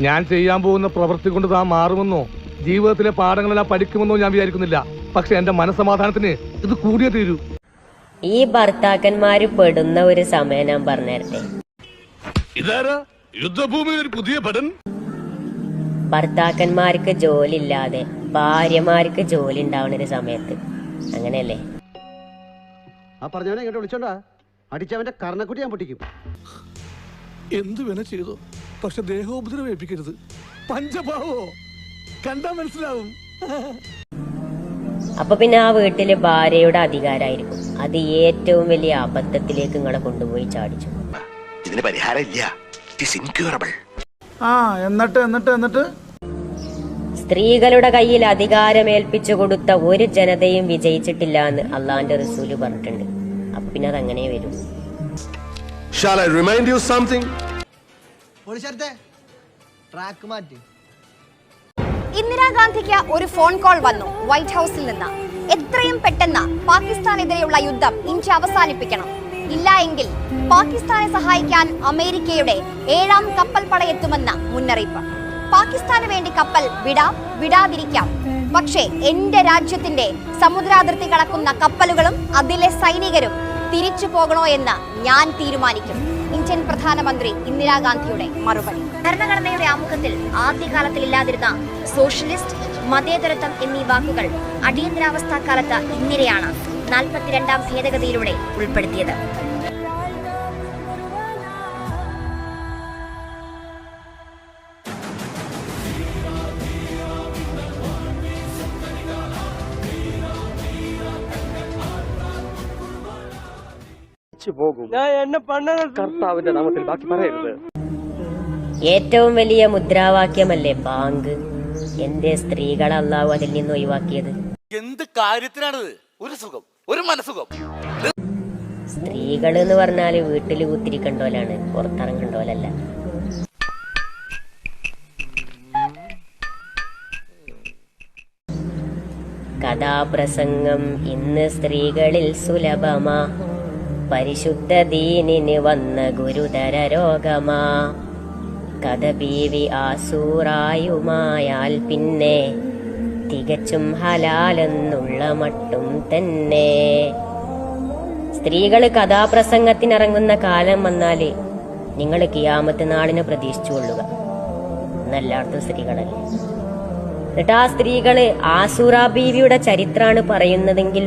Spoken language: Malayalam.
ഞാൻ ചെയ്യാൻ പോകുന്ന പ്രവൃത്തി കൊണ്ട് താൻ മാറുമെന്നോ? ജീവിതത്തിലെ പാഠങ്ങളെല്ലാം പഠിക്കുമെന്നോ ഞാൻ വിചാരിക്കുന്നില്ല. പക്ഷെ എന്റെ മനസ്സമാധാനത്തിന് ഇത് കൂടിയേ തീരൂ. ഈ ഭർത്താക്കന്മാര് പെടുന്ന ഒരു സമയം ഞാൻ പറഞ്ഞേരട്ടെ. ഇതാരാ? യുദ്ധഭൂമിയിൽ ഒരു പുതിയ പടൻ ഭർത്താക്കന്മാർക്ക് ജോലി ഇല്ലാതെ ഭാര്യമാർക്ക് ജോലി ഉണ്ടാവുന്ന ഒരു സമയത്ത്. അങ്ങനെയല്ലേ? ആ പറഞ്ഞവനെ ഇങ്ങോട്ട് വിളിച്ചോണ്ടാ. അടിച്ചവന്റെ കർണക്കുട്ടി ഞാൻ പൊട്ടിക്കും. എന്തു വേണ ചെയ്തു? പക്ഷെ ദേഹോപദ്രവം ഏൽപ്പിക്കരുത്. പഞ്ചഭാവോ? കണ്ടാ മനസ്സിലാവും. അപ്പൊ പിന്നെ ആ വീട്ടിൽ ഭാര്യയുടെ അധികാരമായിരിക്കും അത് ഏറ്റവും വലിയ അബദ്ധത്തിലേക്ക് നിങ്ങളെ കൊണ്ടുപോയി ചാടിച്ചു. ഇതിന് പരിഹാരം ഇല്ല. ഇൻക്യൂറബിൾ ആ എന്നിട്ട് എന്നിട്ട് എന്നിട്ട്? സ്ത്രീകളുടെ കയ്യിൽ അധികാരം അധികാരമേൽപ്പിച്ചു കൊടുത്ത ഒരു ജനതയും വിജയിച്ചിട്ടില്ല എന്ന് അള്ളാന്റെ റസൂൽ പറഞ്ഞിട്ടുണ്ട്. അപ്പൊ പിന്നെ അതങ്ങനെ വരും. Shall I remind you something track മാറ്റി. ഇന്ദിരാഗാന്ധിക്ക് ഒരു ഫോൺ കോൾ വന്നു വൈറ്റ് ഹൗസിൽ നിന്ന്. എത്രയും പെട്ടെന്ന് പാകിസ്ഥാനെതിരെയുള്ള യുദ്ധം ഇന്ത്യ അവസാനിപ്പിക്കണം. ഇല്ല എങ്കിൽ പാകിസ്ഥാനെ സഹായിക്കാൻ അമേരിക്കയുടെ ഏഴാം കപ്പൽ പടയെത്തുമെന്ന മുന്നറിയിപ്പ്. പാകിസ്ഥാന് വേണ്ടി കപ്പൽ വിടാം വിടാതിരിക്കാം. പക്ഷേ എന്റെ രാജ്യത്തിന്റെ സമുദ്രാതിർത്തി കടക്കുന്ന കപ്പലുകളും അതിലെ സൈനികരും തിരിച്ചു പോകണോ എന്ന് ഞാൻ തീരുമാനിക്കും. ഇന്ത്യൻ പ്രധാനമന്ത്രി ഇന്ദിരാഗാന്ധിയുടെ മറുപടി. ഭരണഘടനയുടെ ആമുഖത്തിൽ ആദ്യകാലത്തിൽ ഇല്ലാതിരുന്ന സോഷ്യലിസ്റ്റ് മതേതരത്വം എന്നീ വാക്കുകൾ അടിയന്തരാവസ്ഥാ കാലത്ത് ഇന്ദിരയാണ് നാൽപ്പത്തിരണ്ടാം ഭേദഗതിയിലൂടെ ഉൾപ്പെടുത്തിയത്. ഏറ്റവും വലിയ മുദ്രാവാക്യമല്ലേ ബാങ്ക്? എന്റെ സ്ത്രീകളെ അള്ളാഹു അതിൽ നിന്ന് ഒഴിവാക്കിയത്. എന്ത് കാര്യത്തിനാണിത്? ഒരു സുഖം ഒരു മനസുഖം സ്ത്രീകൾ എന്ന് പറഞ്ഞാൽ വീട്ടിൽ കുത്തിരിക്കണ്ടോലാണ് പുറത്തിറങ്ങണ്ടോലല്ല കഥാപ്രസംഗം ഇന്ന് സ്ത്രീകളിൽ സുലഭമാ. പരിശുദ്ധ ദീനിന് വന്ന ഗുരുതര രോഗമാ. കഥപീവി ആസൂറായുമായാൽ പിന്നെ തികച്ചും ഹലാലെന്നുള്ള മട്ടും തന്നെ. സ്ത്രീകൾ കഥാപ്രസംഗത്തിനിറങ്ങുന്ന കാലം വന്നാൽ നിങ്ങൾ കിയാമത്ത് നാളിനെ പ്രതീക്ഷിച്ചുകൊള്ളുക എന്നല്ലാത്ത സ്ത്രീകളല്ലേ. എന്നിട്ട് ആ സ്ത്രീകൾ ആസൂറ ബീവിയുടെ ചരിത്രാണ് പറയുന്നതെങ്കിൽ